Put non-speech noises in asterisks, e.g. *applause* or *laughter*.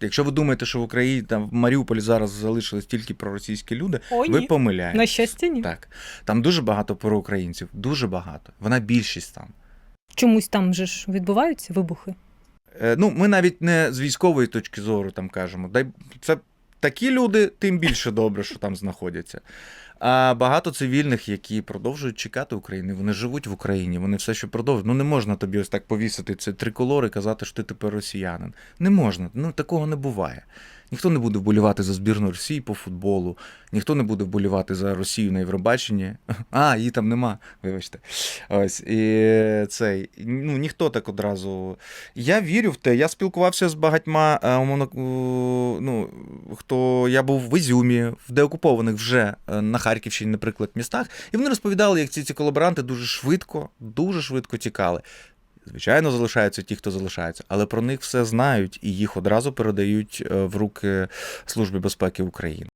Якщо ви думаєте, що в Україні там в Маріуполі зараз залишились тільки проросійські люди, О, ви помиляєтесь. помиляєте. На щастя, ні. Так. Там дуже багато проукраїнців, дуже багато. Вона більшість там. Чомусь там же ж відбуваються вибухи. Е, ну, ми навіть не з військової точки зору там кажемо. Дай це такі люди, тим більше добре, що там знаходяться. А багато цивільних, які продовжують чекати України, вони живуть в Україні, вони все ще продовжують. Ну не можна тобі ось так повісити це триколор і казати, що ти тепер росіянин. Не можна. Ну такого не буває. Ніхто не буде вболівати за збірну Росії по футболу, ніхто не буде вболівати за Росію на Євробаченні. *laughs* А, її там нема, вибачте. Ось і цей. Ну ніхто так одразу. Я вірю в те. Я спілкувався з багатьма, е, ну, хто я був в Ізюмі, в деокупованих вже е, на Харківщині, наприклад, містах, і вони розповідали, як ці, ці колаборанти дуже швидко, дуже швидко тікали. Звичайно, залишаються ті, хто залишається, але про них все знають і їх одразу передають е, в руки Служби безпеки України.